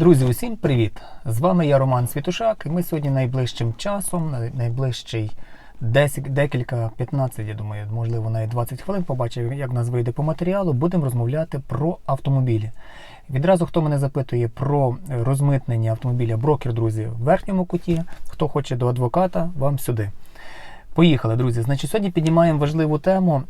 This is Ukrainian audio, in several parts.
Друзі, усім привіт! З вами я Роман Світушак, і ми сьогодні найближчим часом, найближчий 10, декілька 15, я думаю, можливо, навіть 20 хвилин, побачив, як нас вийде по матеріалу, будемо розмовляти про автомобілі. Відразу, хто мене запитує про розмитнення автомобіля брокер, друзі, в верхньому куті, хто хоче до адвоката, вам сюди. Поїхали, друзі. Значить, сьогодні піднімаємо важливу тему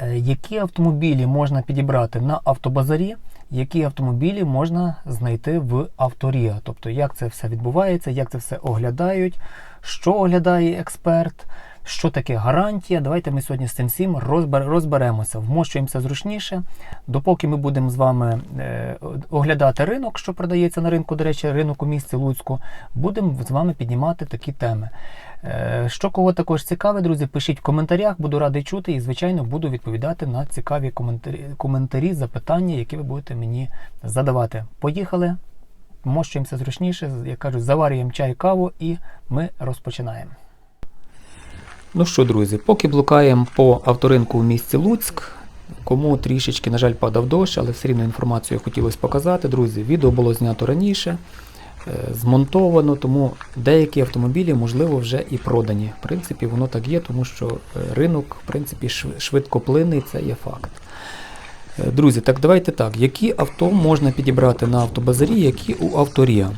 Е, Які автомобілі можна підібрати на автобазарі, які автомобілі можна знайти в авторія? Тобто, як це все відбувається, як це все оглядають, що оглядає експерт, що таке гарантія. Давайте ми сьогодні з цим всім розбер- розберемося, вмощуємося зручніше. Допоки ми будемо з вами е, оглядати ринок, що продається на ринку, до речі, ринок у місті Луцьку, будемо з вами піднімати такі теми. Е, Що кого також цікавить, друзі, пишіть в коментарях, буду радий чути і, звичайно, буду відповідати на цікаві коментарі, коментарі запитання, які ви будете мені задавати. Поїхали, мощуємося зручніше, як кажуть, заварюємо чай, каву і ми розпочинаємо. Ну що, друзі, поки блукаємо по авторинку в місті Луцьк. Кому трішечки, на жаль, падав дощ, але все рівно інформацію хотілося показати. Друзі, відео було знято раніше, е, змонтовано, тому деякі автомобілі, можливо, вже і продані. В принципі, воно так є, тому що е, ринок, в принципі, шв- швидкоплинний, це є факт. Е, Друзі, так давайте так. Які авто можна підібрати на автобазарі, які у авторія?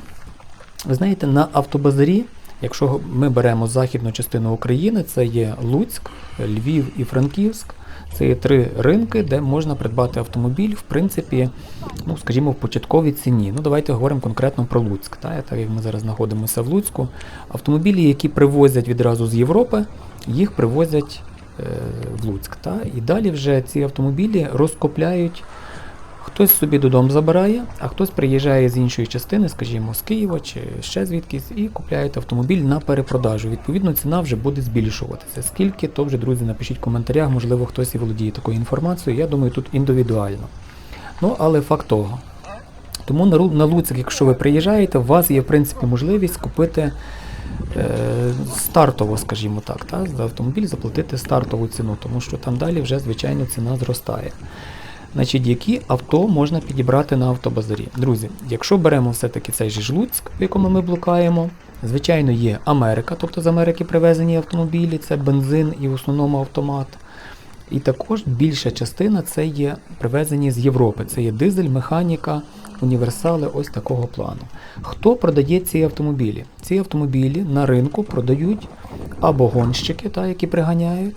Ви знаєте, на автобазарі, якщо ми беремо західну частину України, це є Луцьк, Львів і Франківськ. Це є три ринки, де можна придбати автомобіль, в принципі, ну, скажімо, в початковій ціні. Ну, давайте говоримо конкретно про Луцьк. Та, так як ми зараз знаходимося в Луцьку. Автомобілі, які привозять відразу з Європи, їх привозять е, в Луцьк. Та, і далі вже ці автомобілі розкопляють. Хтось собі додому забирає, а хтось приїжджає з іншої частини, скажімо, з Києва чи ще звідкись, і купляє автомобіль на перепродажу. Відповідно, ціна вже буде збільшуватися. Скільки, то вже, друзі, напишіть в коментарях, можливо, хтось і володіє такою інформацією. Я думаю, тут індивідуально. Ну, але факт того. Тому на, Луцьк, якщо ви приїжджаєте, у вас є, в принципі, можливість купити е, стартово, скажімо так, та, за автомобіль заплатити стартову ціну, тому що там далі вже, звичайно, ціна зростає. Значить, які авто можна підібрати на автобазарі? Друзі, якщо беремо все-таки цей же ж Луцьк, в якому ми блукаємо, звичайно, є Америка, тобто з Америки привезені автомобілі, це бензин і в основному автомат. І також більша частина це є привезені з Європи. Це є дизель, механіка, універсали ось такого плану. Хто продає ці автомобілі? Ці автомобілі на ринку продають або гонщики, та, які приганяють,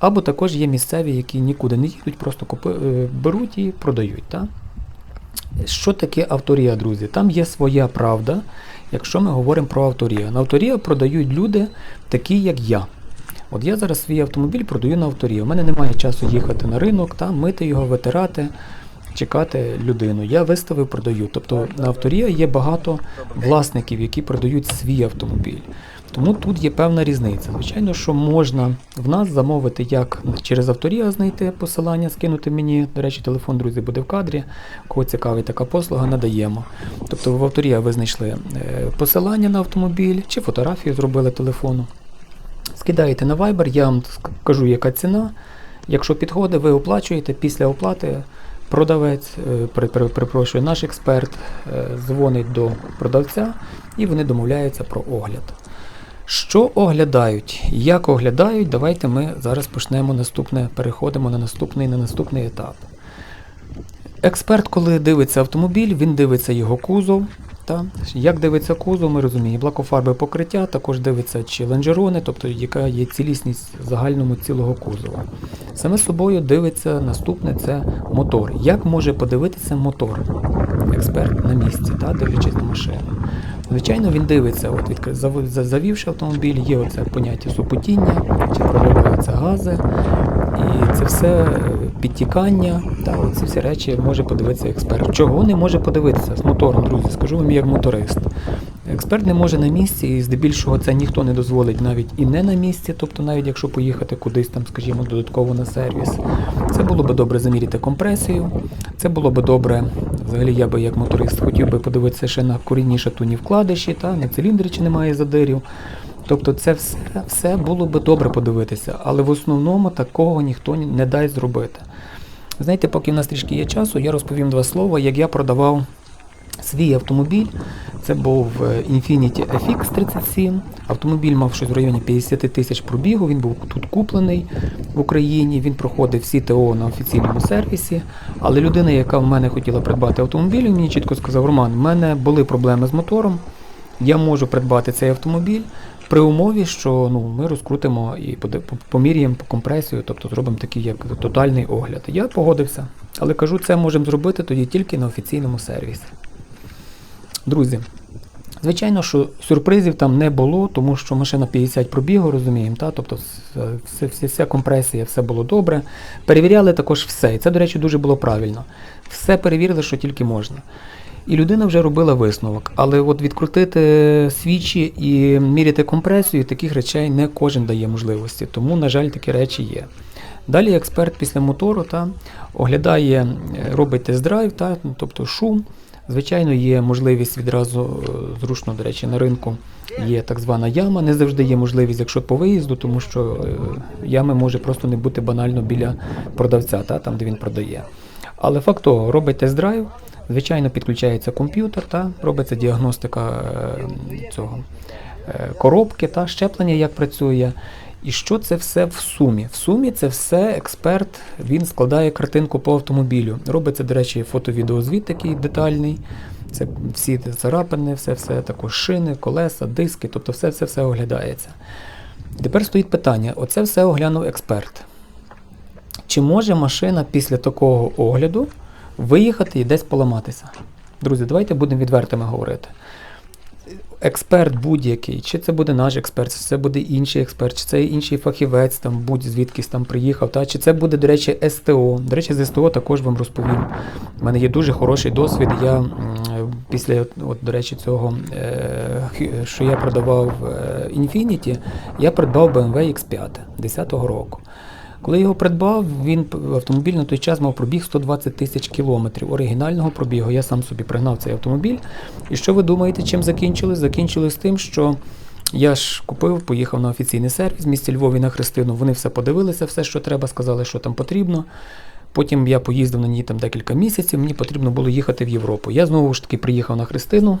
або також є місцеві, які нікуди не їдуть, просто купи, е, беруть і продають. Та? Що таке авторія, друзі? Там є своя правда, якщо ми говоримо про авторія. На авторія продають люди, такі як я. От я зараз свій автомобіль продаю на авторію. У мене немає часу їхати на ринок, там, мити його, витирати, чекати людину. Я виставив, продаю. Тобто на авторія є багато власників, які продають свій автомобіль. Тому тут є певна різниця. Звичайно, що можна в нас замовити, як через авторія знайти посилання, скинути мені. До речі, телефон, друзі, буде в кадрі. Кого цікавить така послуга, надаємо. Тобто в авторія ви знайшли е, посилання на автомобіль чи фотографію зробили телефону. Скидаєте на Viber, я вам кажу, яка ціна. Якщо підходить, ви оплачуєте. Після оплати продавець, е, перепрошую, наш експерт е, дзвонить до продавця і вони домовляються про огляд. Що оглядають? Як оглядають? Давайте ми зараз почнемо наступне, переходимо на наступний, на наступний етап. Експерт, коли дивиться автомобіль, він дивиться його кузов. Та? Як дивиться кузов, ми розуміємо, блакофарбе покриття, також дивиться чи лонжерони, тобто яка є цілісність загальному цілого кузова. Саме собою дивиться наступне це мотор. Як може подивитися мотор? Експерт на місці, та, дивлячись на машину. Звичайно, він дивиться, от завівши автомобіль, є оце поняття супотіння, чи проливаються гази, і це все е, підтікання, та оці всі речі може подивитися експерт. Чого не може подивитися з мотором, друзі? Скажу вам як моторист. Експерт не може на місці, і здебільшого це ніхто не дозволить навіть і не на місці, тобто навіть якщо поїхати кудись там, скажімо, додатково на сервіс. Це було би добре заміряти компресію. Це було би добре. Взагалі я би як моторист хотів би подивитися ще на корінні шатуні вкладиші, та на циліндри чи немає задирів. Тобто це все, все було би добре подивитися, але в основному такого ніхто не дасть зробити. Знаєте, поки в нас трішки є часу, я розповім два слова, як я продавав свій автомобіль. Це був е, Infiniti FX37. Автомобіль мав щось в районі 50 тисяч пробігу. Він був тут куплений в Україні. Він проходив всі ТО на офіційному сервісі. Але людина, яка в мене хотіла придбати автомобіль, він мені чітко сказав: Роман, в мене були проблеми з мотором. Я можу придбати цей автомобіль при умові, що ну, ми розкрутимо і поміряємо по компресію, тобто зробимо такий як тотальний огляд. Я погодився, але кажу, це можемо зробити тоді тільки на офіційному сервісі. Друзі, звичайно, що сюрпризів там не було, тому що машина 50 пробігу, розуміємо, та? тобто все, все, вся компресія, все було добре. Перевіряли також все. І це, до речі, дуже було правильно. Все перевірили, що тільки можна. І людина вже робила висновок. Але от відкрутити свічі і міряти компресію, таких речей не кожен дає можливості. Тому, на жаль, такі речі є. Далі експерт після мотору та, оглядає, е, робить тест-драйв, та, тобто шум. Звичайно, є можливість відразу е, зручно, до речі, на ринку є так звана яма. Не завжди є можливість, якщо по виїзду, тому що е, ями може просто не бути банально біля продавця, та, там, де він продає. Але факт того, робить тест-драйв, звичайно, підключається комп'ютер, та, робиться діагностика е, цього коробки та щеплення, як працює. І що це все в сумі? В сумі це все експерт, він складає картинку по автомобілю. Робиться, до речі, фото-відеозвіт такий детальний. Це всі царапини, все, все також шини, колеса, диски, тобто все, все, все оглядається. Тепер стоїть питання: оце все оглянув експерт. Чи може машина після такого огляду виїхати і десь поламатися? Друзі, давайте будемо відвертими говорити. Експерт будь-який, чи це буде наш експерт, чи це буде інший експерт, чи це інший фахівець, там будь звідкись там приїхав, та, чи це буде, до речі, СТО. До речі, з СТО також вам розповім. У мене є дуже хороший досвід. Я після, от, до речі, цього, е, що я продавав е, Infiniti, я придбав BMW X5 10-го року. Коли його придбав, він автомобіль на той час мав пробіг 120 тисяч кілометрів. Оригінального пробігу я сам собі пригнав цей автомобіль. І що ви думаєте, чим закінчилось? Закінчилось тим, що я ж купив, поїхав на офіційний сервіс в місті Львові на Христину. Вони все подивилися, все, що треба, сказали, що там потрібно. Потім я поїздив на ній там декілька місяців, мені потрібно було їхати в Європу. Я знову ж таки приїхав на Христину.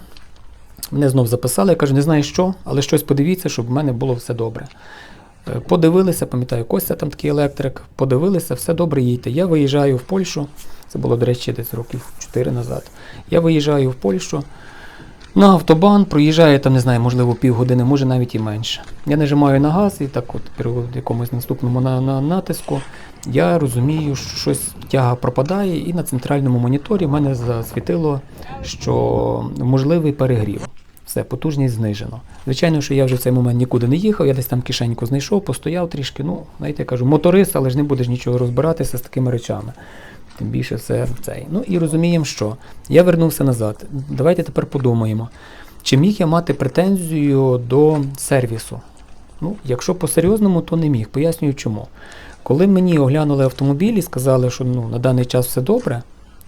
Мене знов записали, я кажу, не знаю що, але щось подивіться, щоб в мене було все добре. Подивилися, пам'ятаю, Костя там такий електрик, подивилися, все добре їдьте. Я виїжджаю в Польщу, це було, до речі, десь років 4 назад. Я виїжджаю в Польщу на автобан, проїжджаю там, не знаю, можливо, півгодини, може навіть і менше. Я нажимаю на газ і так от при якомусь наступному на, на натиску я розумію, що щось тяга пропадає, і на центральному моніторі в мене засвітило, що можливий перегрів. Все, потужність знижено. Звичайно, що я вже в цей момент нікуди не їхав, я десь там кишеньку знайшов, постояв трішки. Ну, знаєте, я кажу, моторист, але ж не будеш нічого розбиратися з такими речами. Тим більше все в цей. Ну і розуміємо, що я вернувся назад. Давайте тепер подумаємо, чи міг я мати претензію до сервісу? Ну, якщо по-серйозному, то не міг. Пояснюю чому. Коли мені оглянули автомобіль і сказали, що ну, на даний час все добре,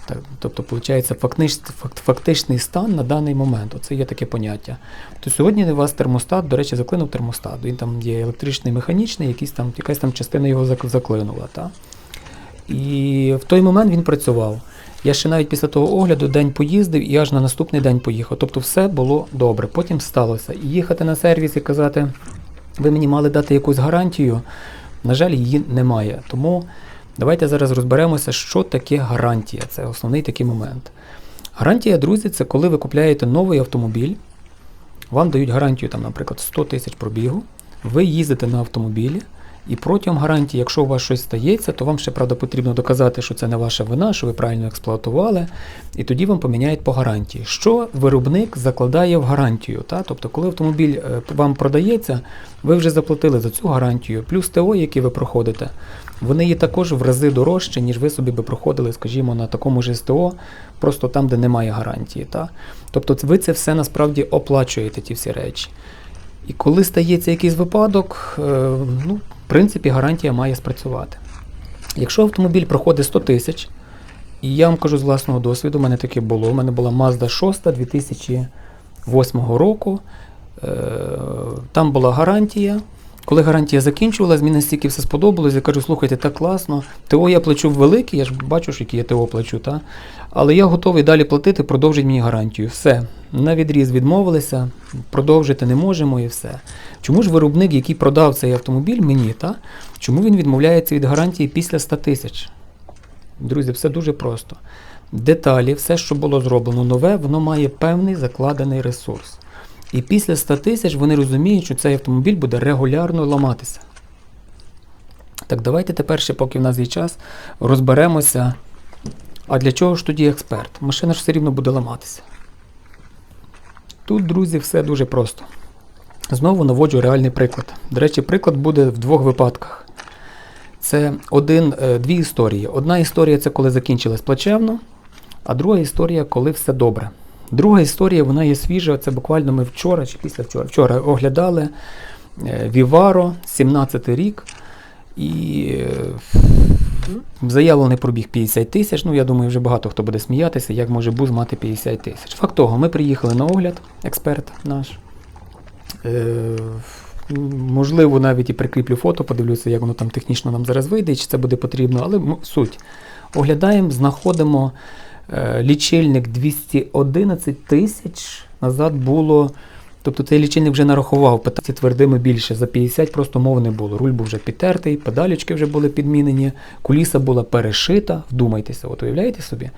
так, тобто, виходить, фактич, факт, фактичний стан на даний момент, оце є таке поняття. То сьогодні у вас термостат, до речі, заклинув термостат. Він там є електричний, механічний, якийсь там, якась там частина його заклинула. Та? І в той момент він працював. Я ще навіть після того огляду день поїздив і аж на наступний день поїхав. Тобто все було добре. Потім сталося. І їхати на сервіс і казати, ви мені мали дати якусь гарантію. На жаль, її немає. Тому давайте зараз розберемося, що таке гарантія. Це основний такий момент. Гарантія, друзі, це коли ви купляєте новий автомобіль, вам дають гарантію, там, наприклад, 100 тисяч пробігу, ви їздите на автомобілі, і протягом гарантії, якщо у вас щось стається, то вам ще правда потрібно доказати, що це не ваша вина, що ви правильно експлуатували, і тоді вам поміняють по гарантії. Що виробник закладає в гарантію? Та? Тобто, коли автомобіль е, вам продається, ви вже заплатили за цю гарантію, плюс ТО, які ви проходите, вони є також в рази дорожче, ніж ви собі би проходили, скажімо, на такому ж СТО, просто там, де немає гарантії. Та? Тобто ви це все насправді оплачуєте, ті всі речі. І коли стається якийсь випадок, е, ну, принципі, гарантія має спрацювати. Якщо автомобіль проходить 100 тисяч, і я вам кажу з власного досвіду, у мене таке було. У мене була Mazda 6 2008 року. Е, Там була гарантія. Коли гарантія закінчувалась, мені настільки все сподобалось, я кажу, слухайте, так класно. ТО я плачу велике, я ж бачу, які я ТО плачу, та? але я готовий далі платити, продовжить мені гарантію. Все. На відріз відмовилися, продовжити не можемо і все. Чому ж виробник, який продав цей автомобіль мені, та? чому він відмовляється від гарантії після 100 тисяч? Друзі, все дуже просто. Деталі, все, що було зроблено нове, воно має певний закладений ресурс. І після 100 тисяч вони розуміють, що цей автомобіль буде регулярно ламатися. Так давайте тепер ще, поки в нас є час, розберемося. А для чого ж тоді експерт? Машина ж все рівно буде ламатися. Тут, друзі, все дуже просто. Знову наводжу реальний приклад. До речі, приклад буде в двох випадках. Це один, е, дві історії. Одна історія це коли закінчилась плачевно, а друга історія, коли все добре. Друга історія, вона є свіжа. Це буквально ми вчора чи після вчора. Вчора оглядали е, Vivaro, 17 рік. І е, заявлений пробіг 50 тисяч. Ну, я думаю, вже багато хто буде сміятися, як може буз мати 50 тисяч. Факт того, ми приїхали на огляд, експерт наш. Е, можливо, навіть і прикріплю фото, подивлюся, як воно там технічно нам зараз вийде, чи це буде потрібно, але суть. Оглядаємо, знаходимо лічильник 211 тисяч. Назад було. Тобто цей лічильник вже нарахував, питання твердими більше. За 50 просто мови не було. Руль був вже підтертий, педалічки вже були підмінені, куліса була перешита. Вдумайтеся, от уявляєте собі?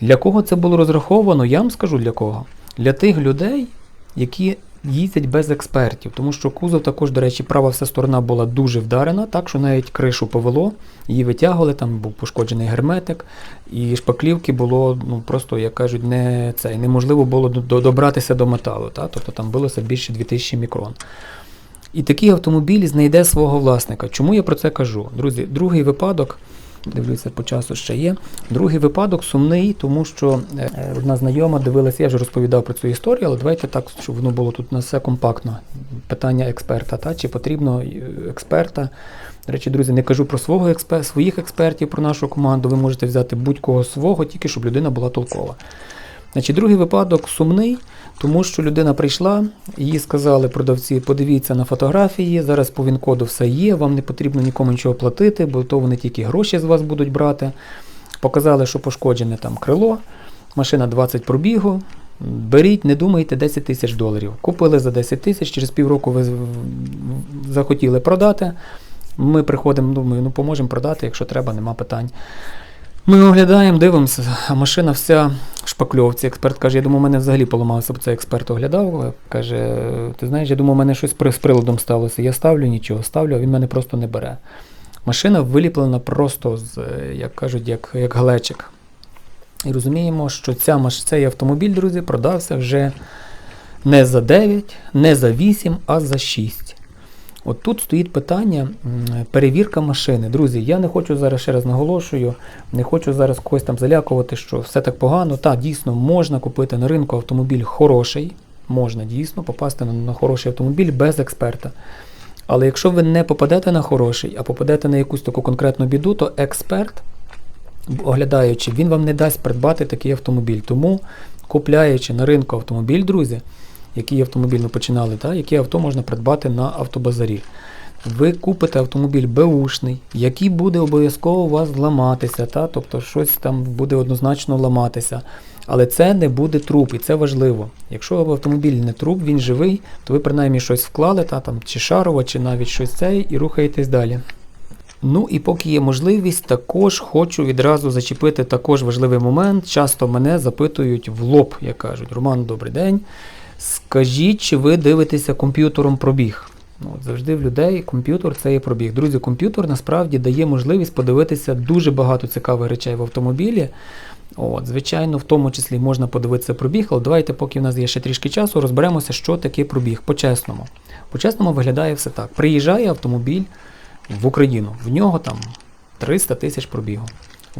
Для кого це було розраховано? Я вам скажу для кого. Для тих людей, які їздять без експертів, тому що кузов також, до речі, права вся сторона була дуже вдарена, так що навіть кришу повело, її витягували, там був пошкоджений герметик, і шпаклівки було ну просто, як кажуть, не це неможливо було до- до- добратися до металу. Та? Тобто там билося більше 2000 мікрон. І такий автомобіль знайде свого власника. Чому я про це кажу? Друзі, другий випадок, дивлюся, по часу ще є. Другий випадок сумний, тому що е, одна знайома дивилася, я вже розповідав про цю історію, але давайте так, щоб воно було тут на все компактно. Питання експерта, та? чи потрібно е, експерта. До речі, друзі, не кажу про свого експер... своїх експертів, про нашу команду. Ви можете взяти будь-кого свого, тільки щоб людина була толкова. Значить, другий випадок сумний, тому що людина прийшла, їй сказали продавці, подивіться на фотографії, зараз по він-коду все є, вам не потрібно нікому нічого платити, бо то вони тільки гроші з вас будуть брати. Показали, що пошкоджене там крило, машина 20 пробігу. Беріть, не думайте, 10 тисяч доларів. Купили за 10 тисяч, через півроку ви захотіли продати. Ми приходимо, думаю, ну поможемо продати, якщо треба, нема питань. Ми оглядаємо, дивимося, а машина вся в шпакльовці. Експерт каже, я думаю, у мене взагалі поламався, бо це експерт оглядав. Каже, ти знаєш, я думаю, у мене щось з приладом сталося. Я ставлю нічого, ставлю, а він мене просто не бере. Машина виліплена просто з, як кажуть, як, як глечик. І розуміємо, що ця, цей автомобіль, друзі, продався вже не за 9, не за 8, а за 6. От тут стоїть питання перевірка машини. Друзі, я не хочу зараз ще раз наголошую, не хочу зараз когось там залякувати, що все так погано. Так, дійсно, можна купити на ринку автомобіль хороший, можна дійсно попасти на, на хороший автомобіль без експерта. Але якщо ви не попадете на хороший, а попадете на якусь таку конкретну біду, то експерт, оглядаючи, він вам не дасть придбати такий автомобіль. Тому, купляючи на ринку автомобіль, друзі, який автомобіль ми починали, та, які авто можна придбати на автобазарі. Ви купите автомобіль беушний, який буде обов'язково у вас ламатися, та, тобто щось там буде однозначно ламатися. Але це не буде труп, і це важливо. Якщо автомобіль не труп, він живий, то ви принаймні щось вклали, та, там, чи шарово, чи навіть щось цей, і рухаєтесь далі. Ну і поки є можливість, також хочу відразу зачепити також важливий момент. Часто мене запитують в лоб, як кажуть, Роман, добрий день. Скажіть, чи ви дивитеся комп'ютером пробіг? Ну, завжди в людей комп'ютер це є пробіг. Друзі, комп'ютер насправді дає можливість подивитися дуже багато цікавих речей в автомобілі. От, звичайно, в тому числі можна подивитися пробіг, але давайте, поки в нас є ще трішки часу, розберемося, що таке пробіг по-чесному. По-чесному виглядає все так. Приїжджає автомобіль в Україну, в нього там 300 тисяч пробігу.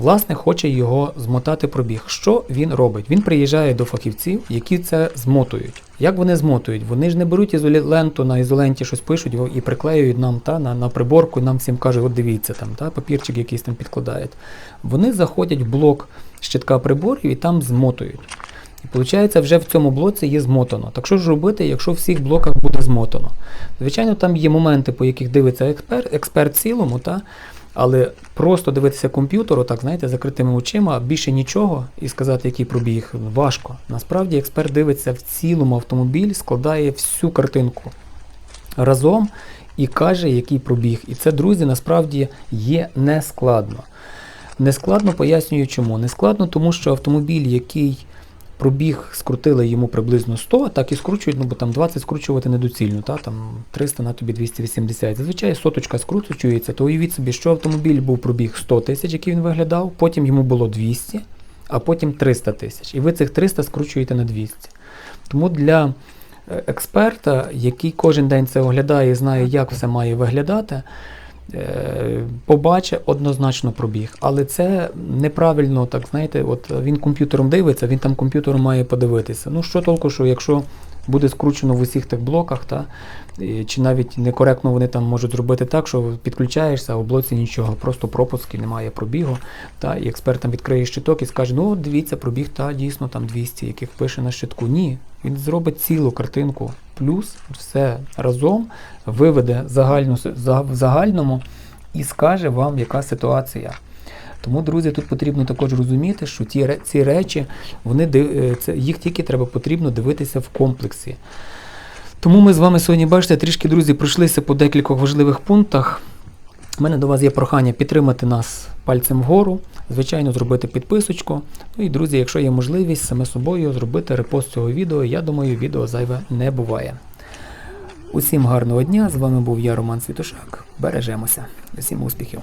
Власник хоче його змотати пробіг. Що він робить? Він приїжджає до фахівців, які це змотують. Як вони змотують? Вони ж не беруть ізоленту на ізоленті щось пишуть і приклеюють нам та, на, на приборку, і нам всім кажуть, от дивіться, там, та, папірчик якийсь там підкладають. Вони заходять в блок щитка приборів і там змотують. І виходить, вже в цьому блоці є змотано. Так що ж робити, якщо в всіх блоках буде змотано? Звичайно, там є моменти, по яких дивиться експерт, експерт цілому, та? Але просто дивитися комп'ютер, так, знаєте, закритими очима, більше нічого і сказати, який пробіг, важко. Насправді експерт дивиться в цілому автомобіль, складає всю картинку разом і каже, який пробіг. І це, друзі, насправді є нескладно. Нескладно пояснюю чому. Нескладно, тому що автомобіль, який пробіг, скрутили йому приблизно 100, так і скручують, ну бо там 20 скручувати недоцільно, та, там 300 на тобі 280. Зазвичай соточка скручується, то уявіть собі, що автомобіль був пробіг 100 тисяч, який він виглядав, потім йому було 200, а потім 300 тисяч. І ви цих 300 скручуєте на 200. Тому для е, експерта, який кожен день це оглядає і знає, як все має виглядати, побачить однозначно пробіг. Але це неправильно, так знаєте, от він комп'ютером дивиться, він там комп'ютером має подивитися. Ну що толку, що якщо буде скручено в усіх тих блоках, та, чи навіть некоректно вони там можуть зробити так, що підключаєшся, а в блоці нічого, просто пропуски, немає пробігу. Та, і експерт там відкриє щиток і скаже, ну дивіться, пробіг, та дійсно там 200, яких пише на щитку. Ні, він зробить цілу картинку, плюс все разом виведе загальну, в загальному і скаже вам, яка ситуація. Тому, друзі, тут потрібно також розуміти, що ті, ці речі, вони, е, це, їх тільки треба потрібно дивитися в комплексі. Тому ми з вами сьогодні, бачите, трішки, друзі, пройшлися по декількох важливих пунктах. У мене до вас є прохання підтримати нас пальцем вгору, звичайно, зробити підписочку. Ну і, друзі, якщо є можливість саме собою зробити репост цього відео, я думаю, відео зайве не буває. Усім гарного дня! З вами був я, Роман Світошак. Бережемося. Усім успіхів!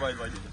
А, на 2,2 діти.